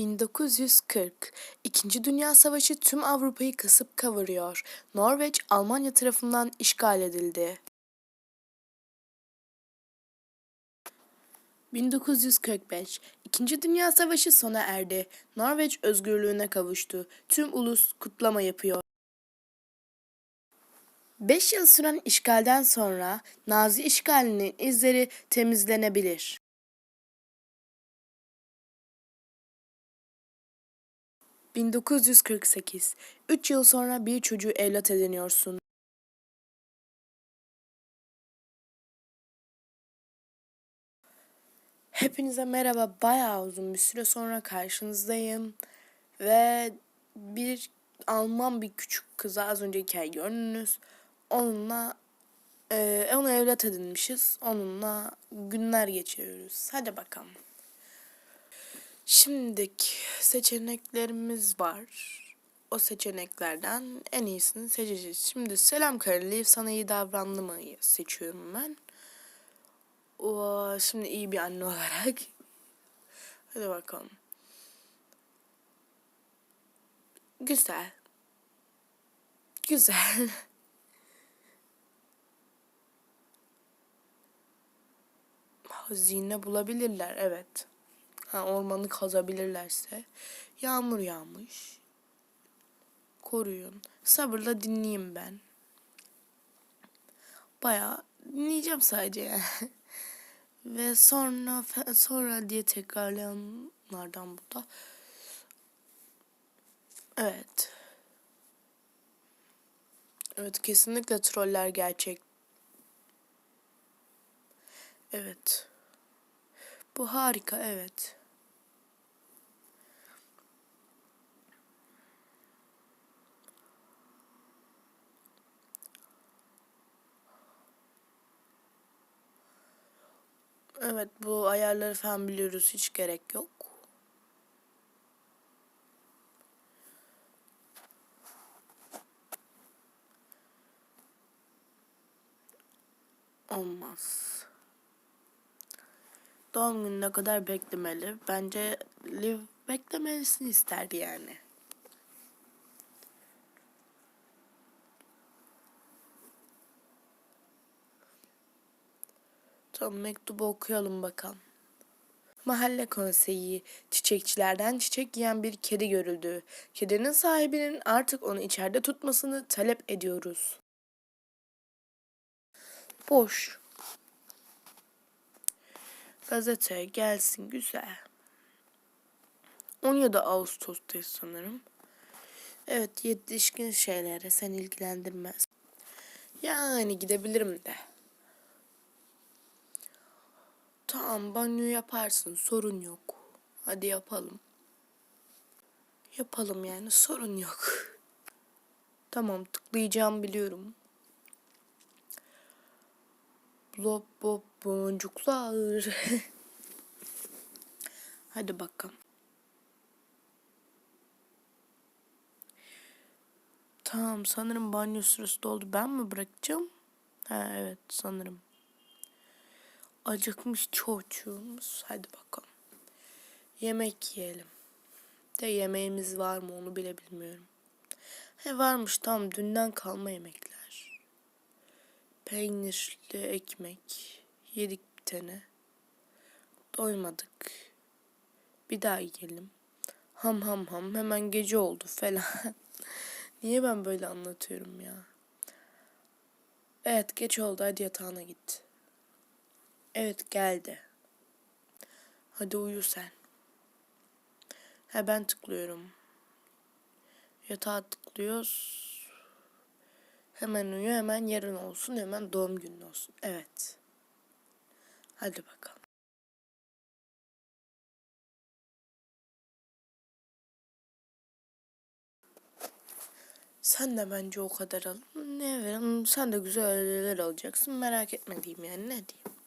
1940 İkinci Dünya Savaşı tüm Avrupa'yı kasıp kavuruyor. Norveç Almanya tarafından işgal edildi. 1945 İkinci Dünya Savaşı sona erdi. Norveç özgürlüğüne kavuştu. Tüm ulus kutlama yapıyor. 5 yıl süren işgalden sonra Nazi işgalinin izleri temizlenebilir. 1948 3 yıl sonra bir çocuğu evlat ediniyorsun. Hepinize merhaba. Bayağı uzun bir süre sonra karşınızdayım. Ve bir Alman bir küçük kızı az önce hikaye gördünüz. Onunla e, onu evlat edinmişiz. Onunla günler geçiriyoruz. Hadi bakalım. Şimdiki seçeneklerimiz var. O seçeneklerden en iyisini seçeceğiz. Şimdi selam Karaliv sana iyi davrandı mı seçiyorum ben. O, şimdi iyi bir anne olarak. Hadi bakalım. Güzel. Güzel. Hazine bulabilirler evet. Ormanı kazabilirlerse. Yağmur yağmış. Koruyun. Sabırla dinleyeyim ben. Bayağı dinleyeceğim sadece yani. Ve sonra sonra diye tekrarlayanlardan bu da. Evet. Evet kesinlikle troller gerçek. Evet. Bu harika evet. Evet bu ayarları falan biliyoruz hiç gerek yok. Olmaz. Doğum gününe kadar beklemeli. Bence Liv beklemesini isterdi yani. Tamam mektubu okuyalım bakalım. Mahalle konseyi, çiçekçilerden çiçek yiyen bir kedi görüldü. Kedinin sahibinin artık onu içeride tutmasını talep ediyoruz. Boş. Gazete gelsin güzel. 17 Ağustos'tayız sanırım. Evet yetişkin şeylere sen ilgilendirmez. Yani gidebilirim de. Tamam banyo yaparsın sorun yok. Hadi yapalım. Yapalım yani sorun yok. Tamam tıklayacağım biliyorum. Blop bop boncuklar. Hadi bakalım. Tamam sanırım banyo sırası doldu. Ben mi bırakacağım? Ha evet sanırım. Acıkmış çocuğumuz. Hadi bakalım. Yemek yiyelim. De yemeğimiz var mı onu bile bilmiyorum. He varmış tam dünden kalma yemekler. Peynirli ekmek. Yedik bir tane. Doymadık. Bir daha yiyelim. Ham ham ham hemen gece oldu falan. Niye ben böyle anlatıyorum ya? Evet geç oldu hadi yatağına git. Evet geldi. Hadi uyu sen. He ben tıklıyorum. Yatağa tıklıyoruz. Hemen uyu hemen yarın olsun hemen doğum günün olsun. Evet. Hadi bakalım. Sen de bence o kadar al. Ne vereyim? Sen de güzel aileler alacaksın. Merak etme diyeyim yani ne diyeyim.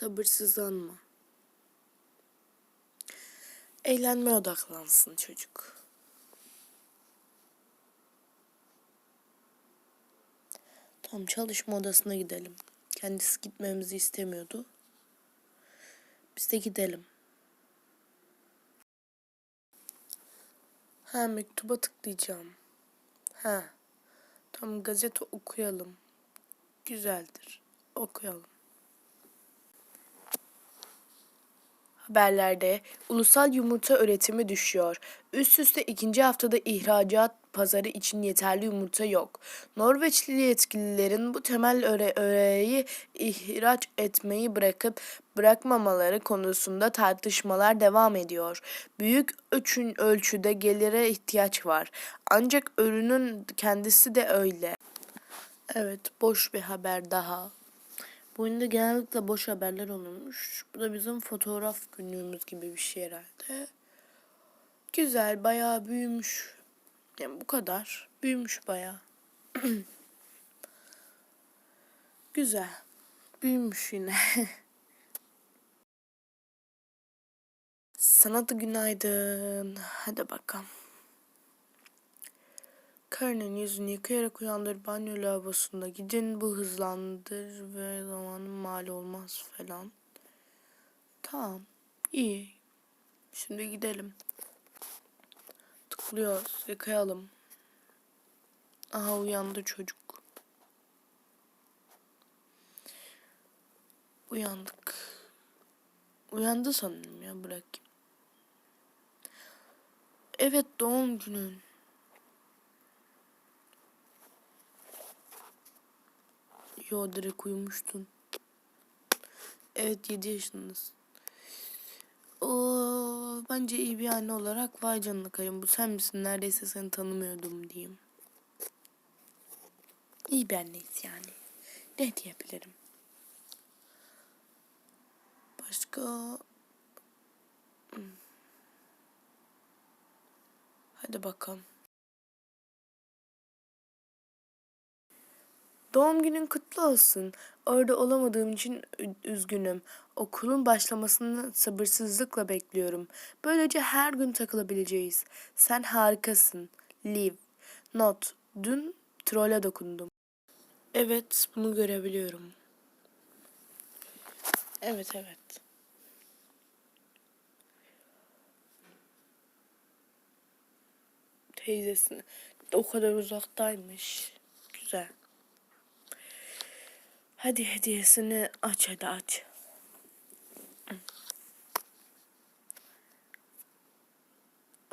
Sabırsızlanma. Eğlenme odaklansın çocuk. Tamam çalışma odasına gidelim. Kendisi gitmemizi istemiyordu. Biz de gidelim. Ha mektuba tıklayacağım. Ha. Tam gazete okuyalım. Güzeldir. Okuyalım. Haberlerde ulusal yumurta üretimi düşüyor. Üst üste ikinci haftada ihracat pazarı için yeterli yumurta yok. Norveçli yetkililerin bu temel öre öreği ihraç etmeyi bırakıp bırakmamaları konusunda tartışmalar devam ediyor. Büyük ölçün ölçüde gelire ihtiyaç var. Ancak ürünün kendisi de öyle. Evet, boş bir haber daha. Bu oyunda genellikle boş haberler olurmuş. Bu da bizim fotoğraf günlüğümüz gibi bir şey herhalde. Güzel, bayağı büyümüş. Yani bu kadar. Büyümüş bayağı. Güzel. Büyümüş yine. Sana da günaydın. Hadi bakalım. Karının yüzünü yıkayarak uyandır banyo lavabosunda gidin bu hızlandır ve zamanın mal olmaz falan. Tamam iyi. Şimdi gidelim. Tıklıyoruz yıkayalım. Aha uyandı çocuk. Uyandık. Uyandı sanırım ya bırakayım. Evet doğum günün. Yo direkt uyumuştun. Evet 7 yaşındasın. Oo, bence iyi bir anne olarak vay canına kayın bu sen misin neredeyse seni tanımıyordum diyeyim. İyi bir anneyiz yani. Ne diyebilirim? Başka... Hmm. Hadi bakalım. Doğum günün kutlu olsun. Orada olamadığım için üzgünüm. Okulun başlamasını sabırsızlıkla bekliyorum. Böylece her gün takılabileceğiz. Sen harikasın. Liv. Not. Dün trole dokundum. Evet, bunu görebiliyorum. Evet, evet. Teyzesini. O kadar uzaktaymış. Güzel. Hadi hediyesini aç hadi aç.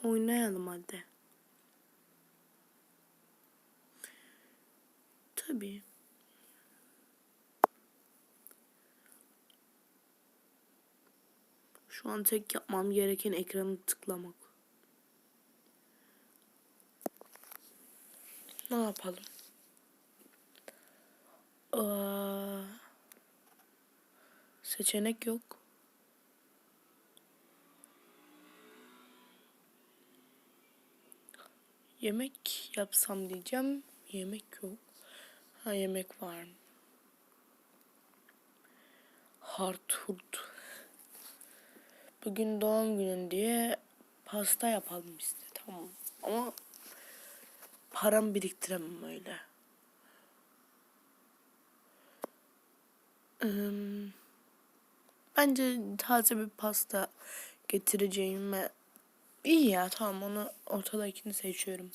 Oynayalım hadi. Tabii. Şu an tek yapmam gereken ekranı tıklamak. Ne yapalım? Aa, seçenek yok. Yemek yapsam diyeceğim. Yemek yok. Ha yemek var. Harturt. Bugün doğum günün diye pasta yapalım işte tamam. Ama param biriktiremem öyle. Bence taze bir pasta getireceğime iyi ya tamam onu ortadakini seçiyorum.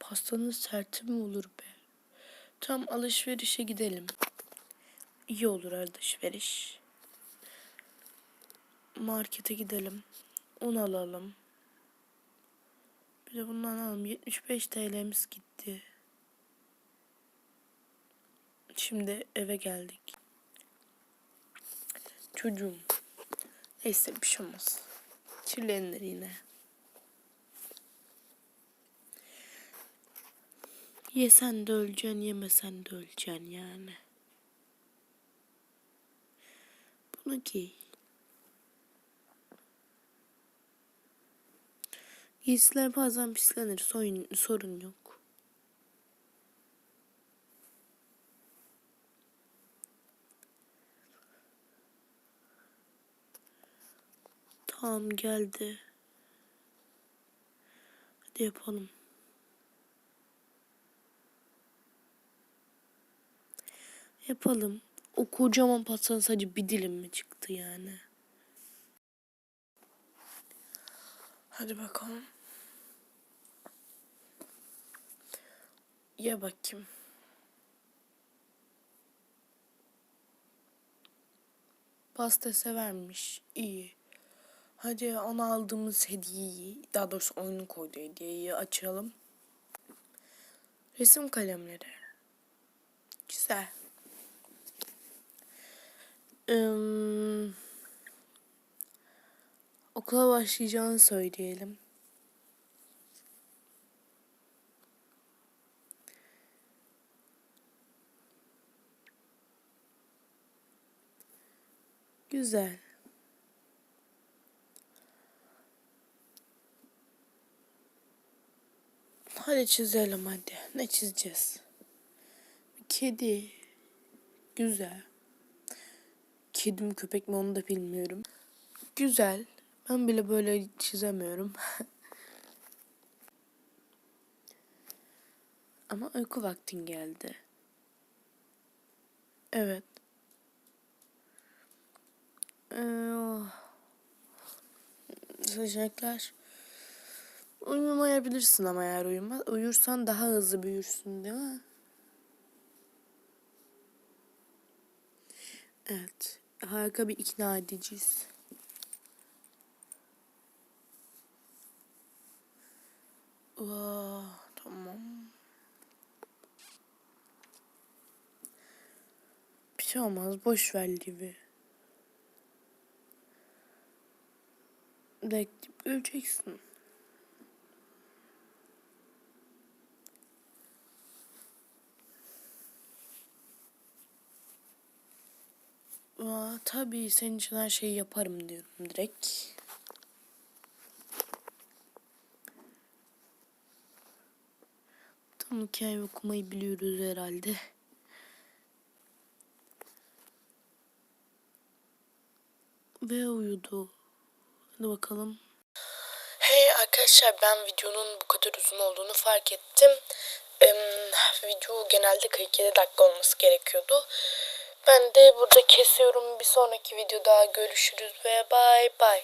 Pastanın serti mi olur be? Tam alışverişe gidelim. İyi olur alışveriş. Markete gidelim. Un alalım. Bir de bundan alalım. 75 TL'miz gitti. Şimdi eve geldik. Çocuğum. Neyse bir şey olmaz. Çirlenir yine. Yesen de öleceksin, yemesen de öleceksin yani. Bunu giy. Giysiler bazen pislenir, sorun, sorun yok. Tamam geldi. Hadi yapalım. Yapalım. O kocaman pastanın sadece bir dilim mi çıktı yani? Hadi bakalım. Ye bakayım. Pasta severmiş. İyi. Hadi ona aldığımız hediyeyi, daha doğrusu oyunun koyduğu hediyeyi açalım. Resim kalemleri. Güzel. Im, okula başlayacağını söyleyelim. Güzel. Hadi çizelim hadi. Ne çizeceğiz? Kedi. Güzel. Kedi mi köpek mi onu da bilmiyorum. Güzel. Ben bile böyle çizemiyorum. Ama uyku vaktin geldi. Evet. Ee, oh. Seçenekler. Uyumayabilirsin ama eğer uyuma, uyursan daha hızlı büyürsün değil mi? Evet. Harika bir ikna ediciyiz. Vaa, tamam. Bir şey olmaz. Boş ver gibi. Bekleyip göreceksin. Aa, tabii senin için her şeyi yaparım diyorum direkt. Tam hikaye okumayı biliyoruz herhalde. Ve uyudu. Hadi bakalım. Hey arkadaşlar ben videonun bu kadar uzun olduğunu fark ettim. Ee, video genelde 47 dakika olması gerekiyordu. Ben de burada kesiyorum. Bir sonraki videoda görüşürüz ve bay bay.